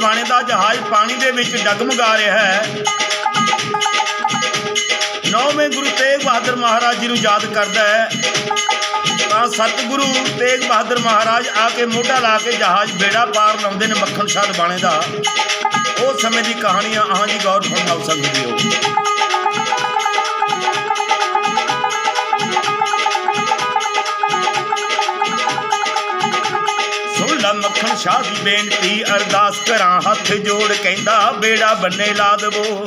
ਬਾਣੇ ਦਾ ਜਹਾਜ਼ ਪਾਣੀ ਦੇ ਵਿੱਚ ਡਗਮਗਾ ਰਿਹਾ ਹੈ। ਨੌਵੇਂ ਗੁਰੂ ਤੇਗ ਬਹਾਦਰ ਮਹਾਰਾਜ ਜੀ ਨੂੰ ਯਾਦ ਕਰਦਾ ਹੈ। ਤਾਂ ਸਤਿਗੁਰੂ ਤੇਗ ਬਹਾਦਰ ਮਹਾਰਾਜ ਆ ਕੇ ਮੋਢਾ ਲਾ ਕੇ ਜਹਾਜ਼ ਬੇੜਾ ਪਾਰ ਲਾਉਂਦੇ ਨੇ ਮੱਖਣ ਸ਼ਾਹ ਬਾਣੇ ਦਾ। ਉਹ ਸਮੇਂ ਦੀ ਕਹਾਣੀ ਆਹਾਂ ਜੀ ਗੌਰ ਫਰਮਾਓ ਸਕਦੇ ਲੈ ਦੀ ਬੇਨਤੀ ਅਰਦਾਸ ਕਰਾਂ, ਹੱਥ ਜੋੜ ਕਹਿੰਦਾ, ਬੇੜਾ ਬੰਨੇ ਲਾ ਦਵੋ।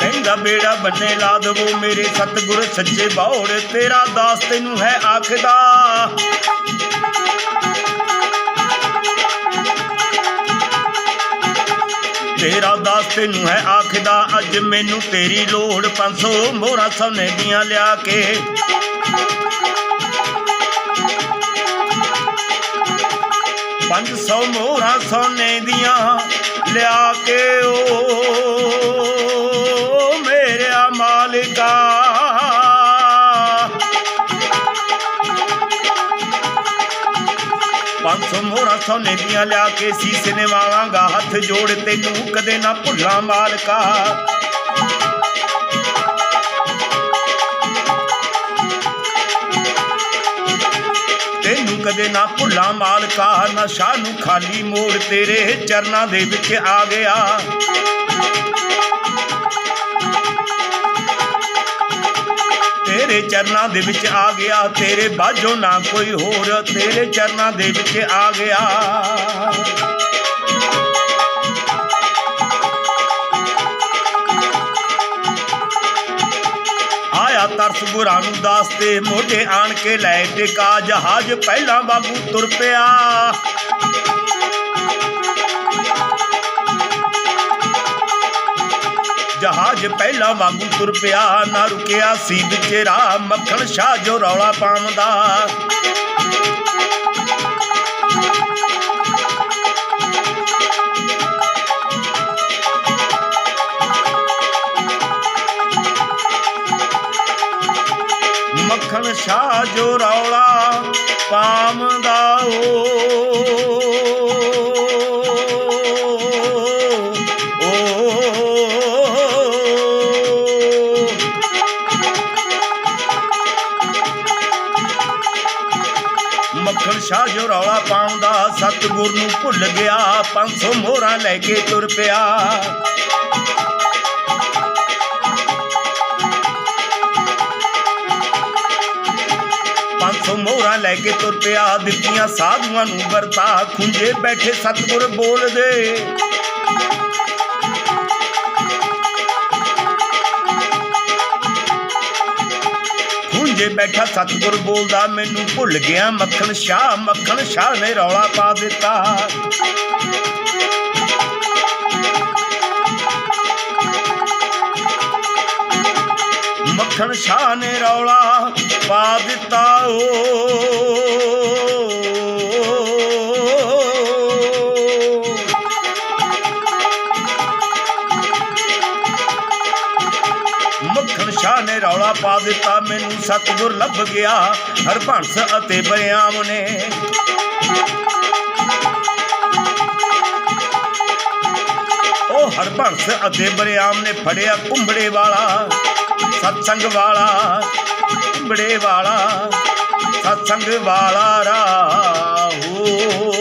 ਕਹਿੰਦਾ, ਬੇੜਾ ਬੰਨੇ ਲਾ ਦਵੋ, ਮੇਰੇ ਸਤਿਗੁਰ ਸੱਚੇ ਬਾਉੜ ਤੇਰਾ ਦਾਸ ਤੈਨੂੰ ਹੈ ਆਖਦਾ। ਤੇਰਾ ਦਾਸ ਤੈਨੂੰ ਹੈ ਆਖਦਾ, ਅੱਜ ਮੈਨੂੰ ਤੇਰੀ ਲੋੜ 500 ਮੋਹਰਾਂ ਸੋਨੇ ਦੀਆਂ ਲਿਆ ਕੇ। ਪੰਜ ਸੌ ਮੋਹਰਾਂ ਸੋਨੇ ਦੀਆਂ ਲਿਆ ਕੇ। 500 ਮੋਰਾ ਸੋਨੇਰੀਆਂ ਲਿਆ ਕੇ ਸੀਸੇ ਨੇ ਵਾਵਾਂਗਾ। ਹੱਥ ਜੋੜ ਤੈਨੂੰ ਕਦੇ ਨਾ ਭੁੱਲਾਂ ਮਾਲਕਾ। ਕਦੇ ਨਾ ਭੁੱਲਾਂ ਮਾਲਕਾ। ਨਸ਼ਾ ਨੂੰ ਖਾਲੀ ਮੋੜ ਤੇਰੇ ਚਰਨਾਂ ਦੇ ਵਿੱਚ ਆ ਗਿਆ। ਤੇਰੇ ਚਰਨਾਂ ਦੇ ਵਿੱਚ ਆ ਗਿਆ, ਤੇਰੇ ਬਾਝੋਂ ਨਾ ਕੋਈ ਹੋਰ, ਤੇਰੇ ਚਰਨਾਂ ਦੇ ਵਿੱਚ ਆ ਗਿਆ। ਆਇਆ ਤਰਸ ਗੁਰਾਂ ਨੂੰ ਦਾਸ ਤੇ ਮੋਢੇ ਆਣ ਕੇ ਲੈ ਟਿਕਾ ਜਹਾਜ਼ ਪਹਿਲਾਂ ਬਾਬੂ ਤੁਰ ਪਿਆ। ਜਹਾਜ਼ ਪਹਿਲਾਂ ਵਾਂਗੂ ਤੁਰ ਪਿਆ, ਨਾ ਰੁਕਿਆ ਸੀ ਵਿਚੇ ਰਾਹ ਮੱਖਣ ਸ਼ਾਹ ਜੋ ਰੌਲਾ ਪਾਉਂਦਾ। ਮੱਖਣ ਸ਼ਾਹ ਜੋ ਰੌਲਾ ਪਾਉਂਦਾ ਓ। ਮੱਖਣ ਜੋ ਰੌਲਾ ਪਾਉਂਦਾ, ਸਤਿਗੁਰ ਨੂੰ ਭੁੱਲ ਗਿਆ 500 ਮੋਹਰਾਂ ਲੈ ਕੇ ਤੁਰ ਪਿਆ। ਪੰਜ ਸੌ ਮੋਹਰਾਂ ਲੈ ਕੇ ਤੁਰ ਪਿਆ, ਦਿੱਤੀਆਂ ਸਾਧੂਆਂ ਨੂੰ ਵਰਤਾ, ਖੁੰਝੇ ਬੈਠੇ ਸਤਿਗੁਰ ਬੋਲਦੇ। ਖੁੰਝੇ ਬੈਠਾ ਸਤਿਗੁਰ ਬੋਲਦਾ, ਮੈਨੂੰ ਭੁੱਲ ਗਿਆ ਮੱਖਣ ਸ਼ਾਹ ਮੱਖਣ ਸ਼ਾਹ ਨੇ ਰੌਲਾ ਪਾ ਦਿੱਤਾ। ਮੱਖਣ ਸ਼ਾਹ ਨੇ ਰੌਲਾ ਪਾ ਦਿੱਤਾ ਓ। ਪਾ ਦਿੱਤਾ, ਮੈਨੂੰ ਸਤਿਗੁਰ ਲੱਭ ਗਿਆ ਹਰਭੰਸ ਅਤੇ ਬਰਿਆਮ ਨੇ। ਉਹ ਹਰਭੰਸ ਅਤੇ ਬਰਿਆਮ ਨੇ ਫੜਿਆ ਕੁੰਬੜੇ ਵਾਲਾ, ਸਤਸੰਗ ਵਾਲਾ, ਕੁੰਬੜੇ ਵਾਲਾ, ਸਤਸੰਗ ਵਾਲਾ ਰਾਹੂ।